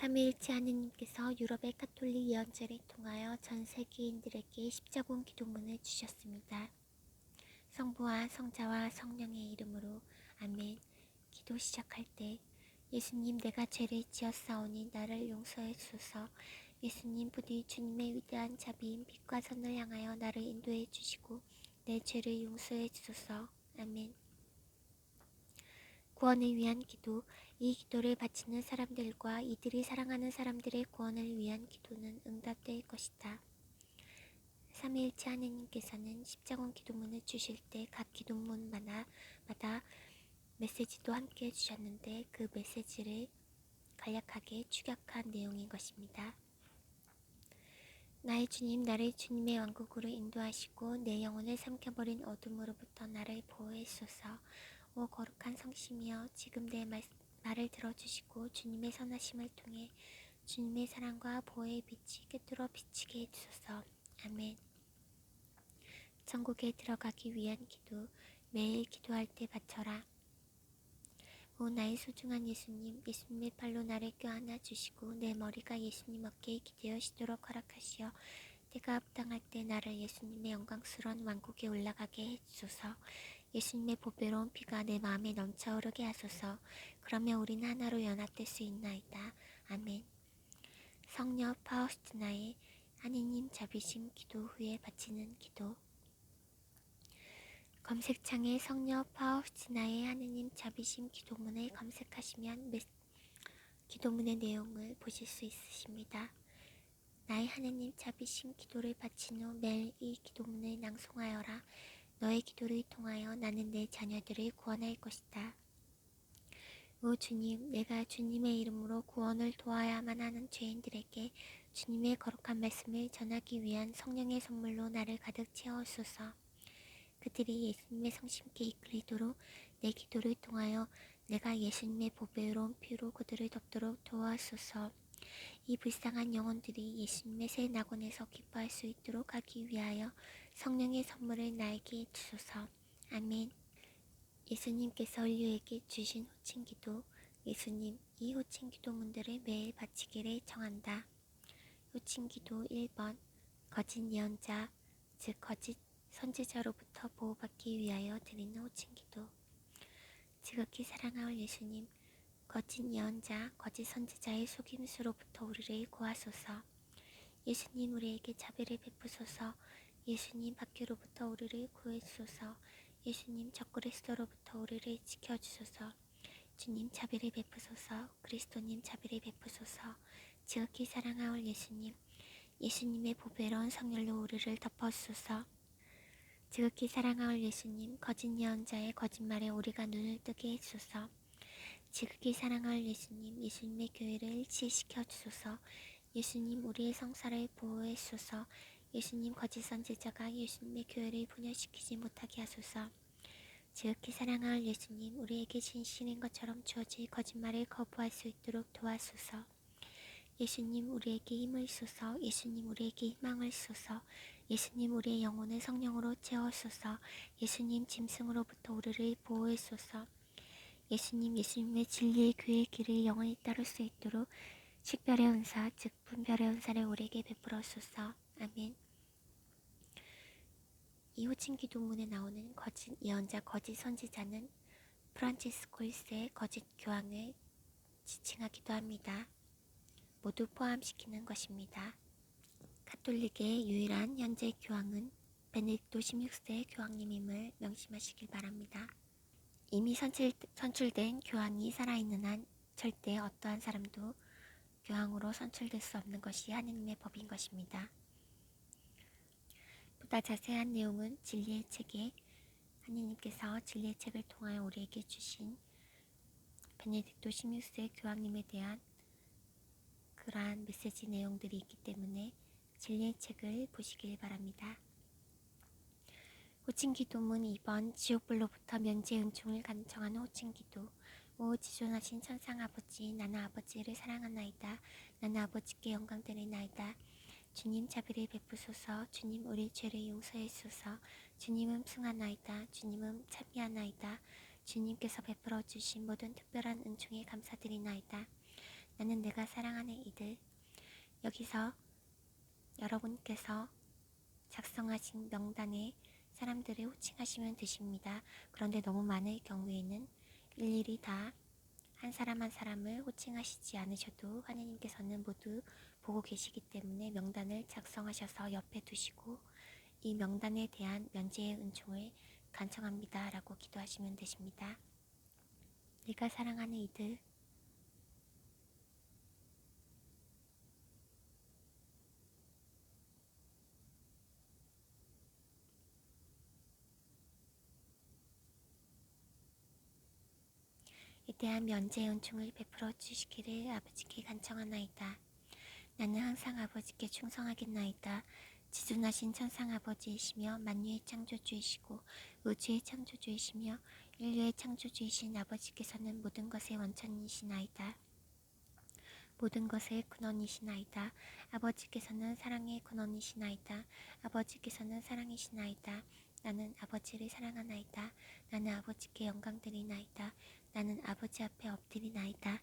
삼위일체 하느님께서 유럽의 카톨릭 예언자를 통하여 전 세계인들에게 십자군 기도문을 주셨습니다. 성부와 성자와 성령의 이름으로 아멘. 기도 시작할 때 예수님 내가 죄를 지었사오니 나를 용서해 주소서. 예수님 부디 주님의 위대한 자비인 빛과 선을 향하여 나를 인도해 주시고 내 죄를 용서해 주소서. 아멘. 구원을 위한 기도. 이 기도를 바치는 사람들과 이들이 사랑하는 사람들의 구원을 위한 기도는 응답될 것이다. 삼위일체 하느님께서는 십자군 기도문을 주실 때 각 기도문마다 마다 메시지도 함께 주셨는데 그 메시지를 간략하게 축약한 내용인 것입니다. 나의 주님, 나를 주님의 왕국으로 인도하시고 내 영혼을 삼켜버린 어둠으로부터 나를 보호해소서. 오 거룩한 성심이여, 지금 내 말, 말을 들어주시고 주님의 선하심을 통해 주님의 사랑과 보호의 빛이 꿰뚫어 비치게 해주소서. 아멘. 천국에 들어가기 위한 기도, 매일 기도할 때 바쳐라. 오 나의 소중한 예수님, 예수님의 팔로 나를 껴안아 주시고 내 머리가 예수님 어깨에 기대어시도록 허락하시어 때가 합당할 때 나를 예수님의 영광스러운 왕국에 올라가게 해주소서. 예수님의 보배로운 피가 내 마음에 넘쳐오르게 하소서. 그러면 우리는 하나로 연합될 수 있나이다. 아멘. 성녀 파우스티나의 하느님 자비심 기도 후에 바치는 기도. 검색창에 성녀 파우스티나의 하느님 자비심 기도문을 검색하시면 메, 기도문의 내용을 보실 수 있으십니다. 나의 하느님 자비심 기도를 바친 후 매일 이 기도문을 낭송하여라. 너의 기도를 통하여 나는 내 자녀들을 구원할 것이다. 오 주님, 내가 주님의 이름으로 구원을 도와야만 하는 죄인들에게 주님의 거룩한 말씀을 전하기 위한 성령의 선물로 나를 가득 채워소서. 그들이 예수님의 성심께 이끌리도록 내 기도를 통하여 내가 예수님의 보배로운 피로 그들을 덮도록 도와소서. 이 불쌍한 영혼들이 예수님의 새 낙원에서 기뻐할 수 있도록 하기 위하여 성령의 선물을 나에게 주소서. 아멘. 예수님께서 인류에게 주신 호칭 기도. 예수님, 이 호칭 기도 문들을 매일 바치기를 정한다. 호칭 기도 1번. 거짓 예언자, 즉 거짓 선지자로부터 보호받기 위하여 드리는 호칭 기도. 지극히 사랑하올 예수님, 거짓 예언자, 거짓 선지자의 속임수로부터 우리를 구하소서. 예수님 우리에게 자비를 베푸소서. 예수님 밖으로부터 우리를 구해주소서. 예수님 적그리스도로부터 우리를 지켜주소서. 주님 자비를 베푸소서. 그리스도님 자비를 베푸소서. 지극히 사랑하올 예수님, 예수님의 보배로운 성렬로 우리를 덮어주소서. 지극히 사랑하올 예수님, 거짓 예언자의 거짓말에 우리가 눈을 뜨게 해주소서. 지극히 사랑하올 예수님, 예수님의 교회를 일치시켜 주소서. 예수님, 우리의 성사를 보호해 주소서. 예수님, 거짓 선지자가 예수님의 교회를 분열시키지 못하게 하소서. 지극히 사랑하올 예수님, 우리에게 진실인 것처럼 주어질 거짓말을 거부할 수 있도록 도와소서. 예수님, 우리에게 힘을 주소서. 예수님, 우리에게 희망을 주소서. 예수님, 우리의 영혼을 성령으로 채워소서. 예수님, 짐승으로부터 우리를 보호해소서. 예수님, 예수님의 진리의 교회의 길을 영원히 따를 수 있도록 식별의 은사, 즉 분별의 은사를 우리에게 베풀어소서. 아멘. 이 호칭 기도문에 나오는 거짓 예언자, 거짓 선지자는 프란치스코 1세의 거짓 교황을 지칭하기도 합니다. 모두 포함시키는 것입니다. 카톨릭의 유일한 현재 교황은 베네딕토 16세 교황님임을 명심하시길 바랍니다. 이미 선출, 선출된 교황이 살아있는 한 절대 어떠한 사람도 교황으로 선출될 수 없는 것이 하느님의 법인 것입니다. 보다 자세한 내용은 진리의 책에 하느님께서 진리의 책을 통하여 우리에게 주신 베네딕토 16세 교황님에 대한 그러한 메시지 내용들이 있기 때문에 진리의 책을 보시길 바랍니다. 호칭 기도문 2번 지옥불로부터 면제 은총을 간청하는 호칭 기도. 오 지존하신 천상 아버지 나는 아버지를 사랑하나이다. 나는 아버지께 영광 드리나이다. 주님 자비를 베푸소서. 주님 우리 죄를 용서해 주소서. 주님은 풍하나이다. 주님은 참미하나이다. 주님께서 베풀어 주신 모든 특별한 은총에 감사드리나이다. 나는 내가 사랑하는 이들. 여기서 여러분께서 작성하신 명단에 사람들을 호칭하시면 되십니다. 그런데 너무 많을 경우에는 일일이 다 한 사람 한 사람을 호칭하시지 않으셔도 하느님께서는 모두 보고 계시기 때문에 명단을 작성하셔서 옆에 두시고 이 명단에 대한 면제의 은총을 간청합니다. 라고 기도하시면 되십니다. 네가 사랑하는 이들 에 대한 면제 은총을 베풀어 주시기를 아버지께 간청하나이다. 나는 항상 아버지께 충성하겠나이다. 지존하신 천상 아버지이시며 만유의 창조주이시고 우주의 창조주이시며 인류의 창조주이신 아버지께서는 모든 것의 원천이시나이다. 모든 것의 근원이시나이다. 아버지께서는 사랑의 근원이시나이다. 아버지께서는 사랑이시나이다. 나는 아버지를 사랑하나이다. 나는 아버지께 영광 드리나이다. 나는 아버지 앞에 엎드리나이다.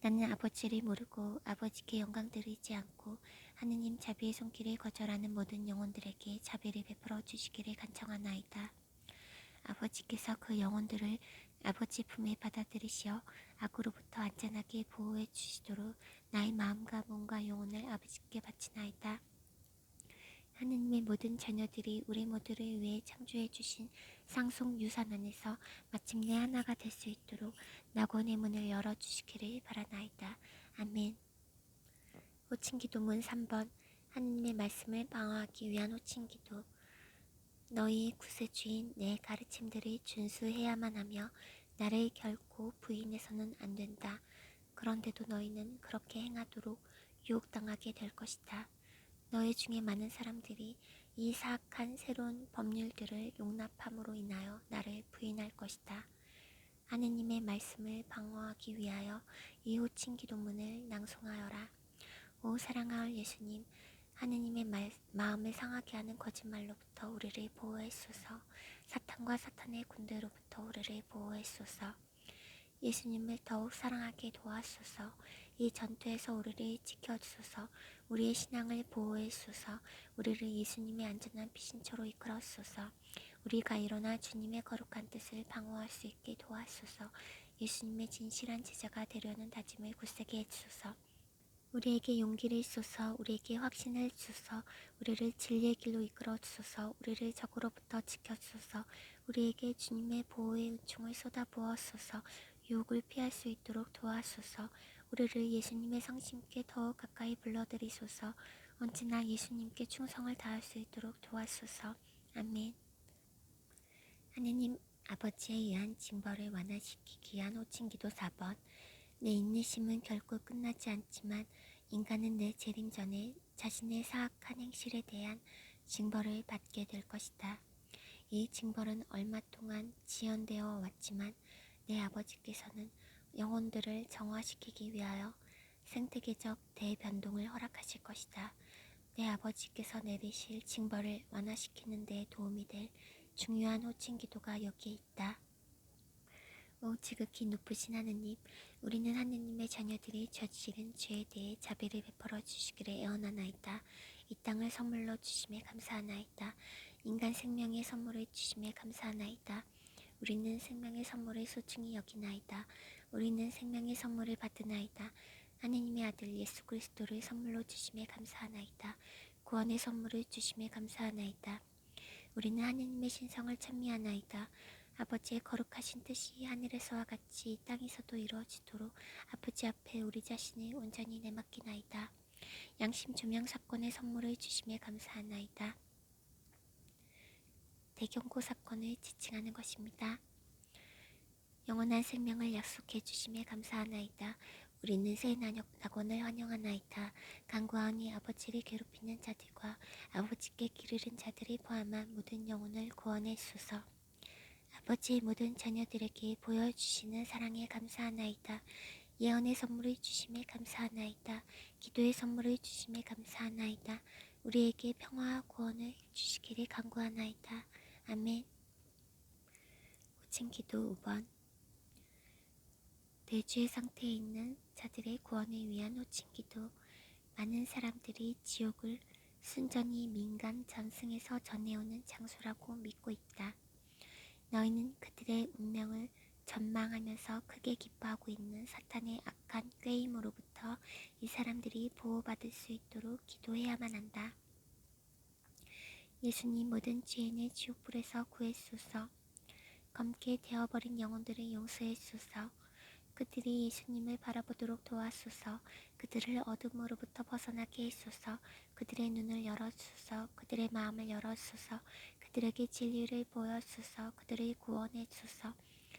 나는 아버지를 모르고 아버지께 영광 드리지 않고 하느님 자비의 손길을 거절하는 모든 영혼들에게 자비를 베풀어 주시기를 간청하나이다. 아버지께서 그 영혼들을 아버지 품에 받아들이시어 악으로부터 안전하게 보호해 주시도록 나의 마음과 몸과 영혼을 아버지께 바치나이다. 하느님의 모든 자녀들이 우리 모두를 위해 창조해 주신 상속 유산 안에서 마침내 하나가 될 수 있도록 낙원의 문을 열어 주시기를 바라나이다. 아멘. 호칭기도문 3번 하느님의 말씀을 방어하기 위한 호칭기도 너희 구세주인 내 가르침들을 준수해야만 하며 나를 결코 부인해서는 안 된다. 그런데도 너희는 그렇게 행하도록 유혹당하게 될 것이다. 너희 중에 많은 사람들이 이 사악한 새로운 법률들을 용납함으로 인하여 나를 부인할 것이다. 하느님의 말씀을 방어하기 위하여 이 호칭 기도문을 낭송하여라. 오 사랑하올 예수님, 하느님의 말, 마음을 상하게 하는 거짓말로부터 우리를 보호했소서. 사탄과 사탄의 군대로부터 우리를 보호했소서. 예수님을 더욱 사랑하게 도와소서. 이 전투에서 우리를 지켜주소서. 우리의 신앙을 보호해소서. 우리를 예수님의 안전한 피신처로 이끌어소서. 우리가 일어나 주님의 거룩한 뜻을 방어할 수 있게 도와소서. 예수님의 진실한 제자가 되려는 다짐을 굳세게 해주소서. 우리에게 용기를 쏘서 우리에게 확신을 주소서 우리를 진리의 길로 이끌어 주소서 우리를 적으로부터 지켜 주소서 우리에게 주님의 보호의 은총을 쏟아부어소서 유혹을 피할 수 있도록 도와소서 우리를 예수님의 성심께 더욱 가까이 불러들이소서. 언제나 예수님께 충성을 다할 수 있도록 도와소서. 아멘. 하느님 아버지에 의한 징벌을 완화시키기 위한 호칭기도 4번. 내 인내심은 결코 끝나지 않지만 인간은 내 재림 전에 자신의 사악한 행실에 대한 징벌을 받게 될 것이다. 이 징벌은 얼마 동안 지연되어 왔지만 내 아버지께서는 영혼들을 정화시키기 위하여 생태계적 대변동을 허락하실 것이다. 내 아버지께서 내리실 징벌을 완화시키는 데 도움이 될 중요한 호칭 기도가 여기에 있다. 오 지극히 높으신 하느님, 우리는 하느님의 자녀들이 저지른 죄에 대해 자비를 베풀어 주시기를 애원하나이다. 이 땅을 선물로 주심에 감사하나이다. 인간 생명의 선물을 주심에 감사하나이다. 우리는 생명의 선물을 소중히 여기나이다. 우리는 생명의 선물을 받으나이다. 하느님의 아들 예수 그리스도를 선물로 주심에 감사하나이다. 구원의 선물을 주심에 감사하나이다. 우리는 하느님의 신성을 찬미하나이다. 아버지의 거룩하신 뜻이 하늘에서와 같이 땅에서도 이루어지도록 아버지 앞에 우리 자신을 온전히 내맡기나이다. 양심 조명 사건의 선물을 주심에 감사하나이다. 대경고 사건을 지칭하는 것입니다. 영원한 생명을 약속해 주심에 감사하나이다. 우리는 새 낙원을 환영하나이다. 강구하니 아버지를 괴롭히는 자들과 아버지께 길 잃은 자들을 포함한 모든 영혼을 구원해 주소서. 아버지의 모든 자녀들에게 보여주시는 사랑에 감사하나이다. 예언의 선물을 주심에 감사하나이다. 기도의 선물을 주심에 감사하나이다. 우리에게 평화와 구원을 주시기를 간구하나이다. 아멘. 호칭 기도 5번 대주의 상태에 있는 자들의 구원을 위한 호칭기도 많은 사람들이 지옥을 순전히 민간 전승에서 전해오는 장소라고 믿고 있다. 너희는 그들의 운명을 전망하면서 크게 기뻐하고 있는 사탄의 악한 꾀임으로부터 이 사람들이 보호받을 수 있도록 기도해야만 한다. 예수님 모든 죄인을 지옥불에서 구했소서. 검게 되어버린 영혼들을 용서했소서. 그들이 예수님을 바라보도록 도와소서. 그들을 어둠으로부터 벗어나게 했소서. 그들의 눈을 열어소서. 그들의 마음을 열어소서. 그들에게 진리를 보여소서. 그들을 구원해소서.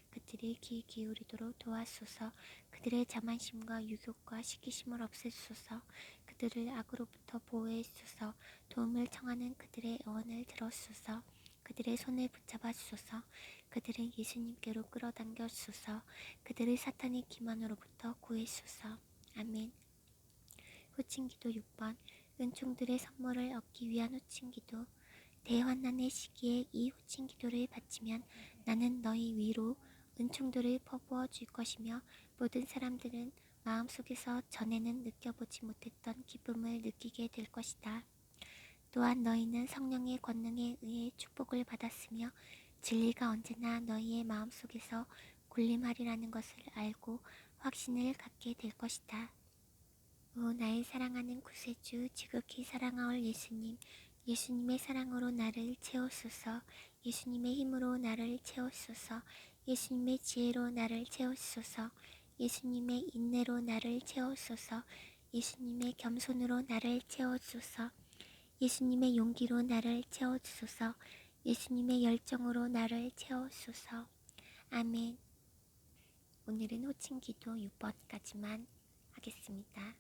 그들이 귀 기울이도록 도와소서. 그들의 자만심과 유혹과 시기심을 없애소서. 그들을 악으로부터 보호해소서. 도움을 청하는 그들의 애원을 들어소서. 그들의 손을 붙잡아소서. 그들을 예수님께로 끌어당겨소서. 그들을 사탄의 기만으로부터 구해소서. 아멘. 호칭기도 6번 은총들의 선물을 얻기 위한 호칭기도 대환난의 시기에 이 호칭기도를 바치면 나는 너희 위로 은총들을 퍼부어 줄 것이며 모든 사람들은 마음속에서 전에는 느껴보지 못했던 기쁨을 느끼게 될 것이다. 또한 너희는 성령의 권능에 의해 축복을 받았으며 진리가 언제나 너희의 마음속에서 군림하리라는 것을 알고 확신을 갖게 될 것이다. 오 나의 사랑하는 구세주 지극히 사랑하올 예수님 예수님의 사랑으로 나를 채우소서. 예수님의 힘으로 나를 채우소서. 예수님의 지혜로 나를 채우소서. 예수님의 인내로 나를 채우소서. 예수님의 겸손으로 나를 채워주소서 예수님의 용기로 나를 채워주소서. 예수님의 열정으로 나를 채워주소서. 아멘. 오늘은 호칭 기도 6번까지만 하겠습니다.